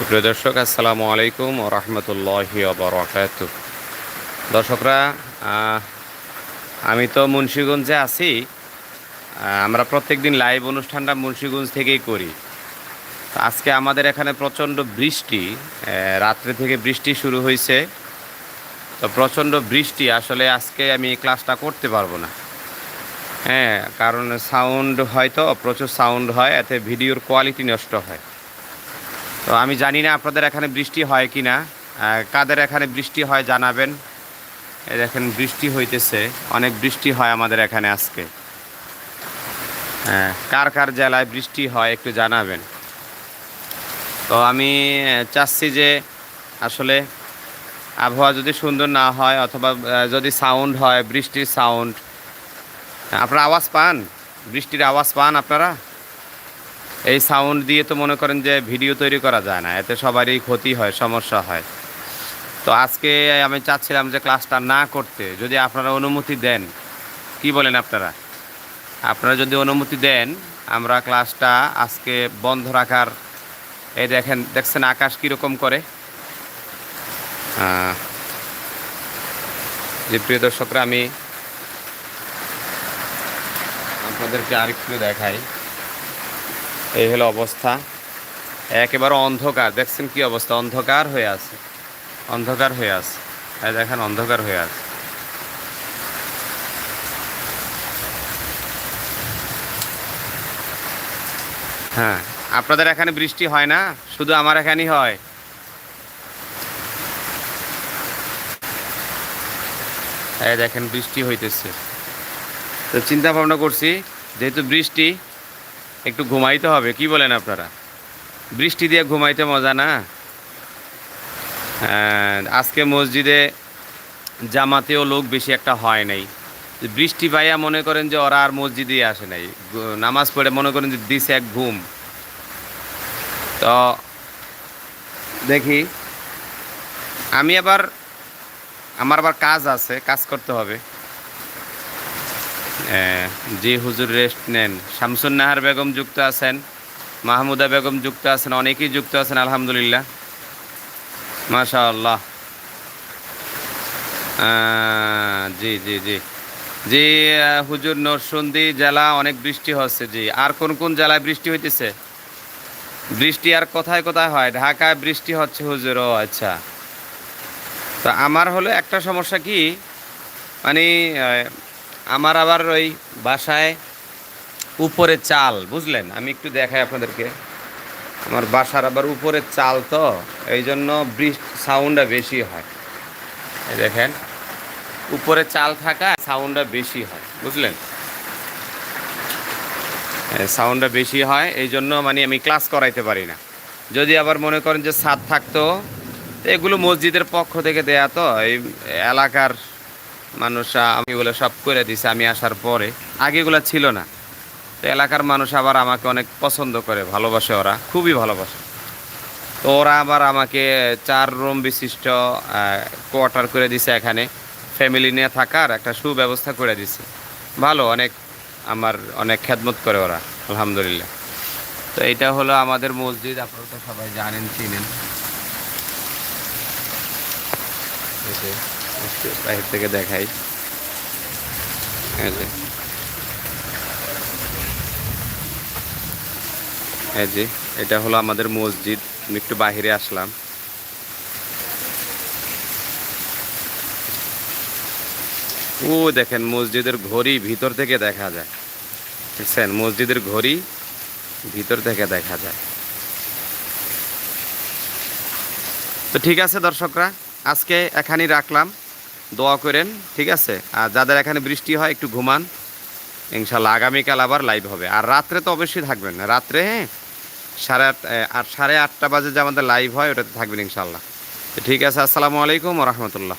সুপ্রিয় দর্শক, আসসালামু আলাইকুম ও রহমতুল্লাহি বরকাত। দর্শকরা আমি তো মুন্সীগঞ্জে আছি আমরা প্রত্যেক দিন লাইভ অনুষ্ঠানটা মুন্সীগঞ্জ থেকেই করি। আজকে আমাদের এখানে প্রচণ্ড বৃষ্টি রাত্রে থেকে বৃষ্টি শুরু হয়েছে তো প্রচণ্ড বৃষ্টি, আসলে আজকে আমি ক্লাসটা করতে পারব না। হ্যাঁ কারণ সাউন্ড হয়তো প্রচুর সাউন্ড হয়, এতে ভিডিওর কোয়ালিটি নষ্ট হয়। তো আমি জানি না আপনাদের এখানে বৃষ্টি হয় কি না। কাদের এখানে বৃষ্টি হয় জানাবেন। দেখেন, বৃষ্টি হইতেছে। অনেক বৃষ্টি হয় আমাদের এখানে আজকে। হ্যাঁ কার কার জেলায় বৃষ্টি হয় একটু জানাবেন। তো আমি চাচ্ছি যে আসলে আবহাওয়া যদি সুন্দর না হয় অথবা যদি সাউন্ড হয়, বৃষ্টির সাউন্ড। আপনারা আওয়াজ পান? বৃষ্টির আওয়াজ পান আপনারা? এই সাউন্ড দিয়ে তো মনে করেন যে ভিডিও তৈরি করা যায় না, এতে সবারই ক্ষতি হয়, সমস্যা হয়। তো আজকে আমি চাচ্ছিলাম যে ক্লাসটা না করতে, যদি আপনারা অনুমতি দেন, কি বলেন আপনারা? আপনারা যদি অনুমতি দেন, আমরা ক্লাসটা আজকে বন্ধ রাখার, এই দেখেন, দেখছেন আকাশ কীরকম করে? যে প্রিয় দর্শকরা, আমি আপনাদেরকে আরেকটু দেখাই। এই হলো অবস্থা। একেবারে অন্ধকার। দেখছেন কি অবস্থা? অন্ধকার হয়ে আছে। অন্ধকার হয়ে আছে। হ্যাঁ দেখেন, অন্ধকার হয়ে আছে। হ্যাঁ আপনাদের এখানে বৃষ্টি হয় না? শুধু আমার এখানেই হয়। এই দেখেন, বৃষ্টি হইতেছে। তো চিন্তা ভাবনা করছি, যেহেতু বৃষ্টি একটু ঘুমাইতে হবে, কি বলেন আপনারা? বৃষ্টি দিয়ে ঘুমাইতে মজা না? আজকে মসজিদে জামাতেও লোক বেশি একটা হয় নাই। বৃষ্টি পাইয়া মনে করেন যে ওরা আর মসজিদে আসে নাই। নামাজ পড়ে মনে করেন যে দিছে এক ঘুম। তো দেখি, আমি আবার, আমার আবার কাজ আছে, কাজ করতে হবে। জি হুজুর রেস্ট নেন। শামসুন নাহার বেগম যুক্ত আছেন মাহমুদা বেগম যুক্ত আছেন অনেকেই যুক্ত আছেন আলহামদুলিল্লাহ। মাশা আল্লাহ আহ, জি জি জি। জি হুজুর নরসুন্দি জেলা অনেক বৃষ্টি হচ্ছে জি। আর কোন কোন জেলায় বৃষ্টি হইতেছে? বৃষ্টি আর কোথায় কোথায় হয়? ঢাকায় বৃষ্টি হচ্ছে হুজুর ও আচ্ছা। তো আমার হলো একটা সমস্যা কি? মানে আমার আবার ওই বাসায় উপরে চাল, বুঝলেন? আমি একটু দেখাই আপনাদেরকে। আমার বাসার আবার উপরে চাল তো এই জন্য বৃষ্টি সাউন্ডটা বেশি হয়। দেখেন, উপরে চাল থাকা সাউন্ডটা বেশি হয়, বুঝলেন? সাউন্ডটা বেশি হয় এই জন্য মানে আমি ক্লাস করাইতে পারি না। যদি আবার মনে করেন যে ছাদ থাকতো, এগুলো মসজিদের পক্ষ থেকে দেয়া তো, এই এলাকার মানুষরা আমি এগুলো সব করে দিছে, আমি আসার পরে। আগে এগুলো ছিল না। তো এলাকার মানুষ আবার আমাকে অনেক পছন্দ করে, ভালোবাসে ওরা, খুবই ভালোবাসে। তো ওরা আবার আমাকে চার রুম বিশিষ্ট কোয়ার্টার করে দিছে এখানে। ফ্যামিলি নিয়ে থাকার একটা সুব্যবস্থা করে দিছে। ভালো, অনেক আমার অনেক খেদমত করে ওরা, আলহামদুলিল্লাহ। তো এটা হলো আমাদের মসজিদ, আপনারা তো সবাই জানেন, চিনেন। একটু থেকে দেখাই। এই যে। এটা হলো আমাদের মসজিদ। আমি একটু বাহিরে আসলাম। ও, দেখেন মসজিদের ঘড়ি ভিতর থেকে দেখা যায়। দেখছেন? মসজিদের ঘড়ি ভিতর থেকে দেখা যায়। তো ঠিক আছে দর্শকরা, আজকে এখানেই রাখলাম। দোয়া করেন, ঠিক আছে? আর যাদের এখানে বৃষ্টি হয়, একটু ঘুমান। ইনশাল্লাহ আগামীকাল আবার লাইভ হবে। আর রাত্রে তো অবশ্যই থাকবেন। রাত্রে হ্যাঁ? সাড়ে আট আর সাড়ে আটটা বাজে যে আমাদের লাইভ হয়, ওটাতে থাকবেন ইনশাল্লাহ। ঠিক আছে, আসসালামু আলাইকুম রহমতুল্লাহ।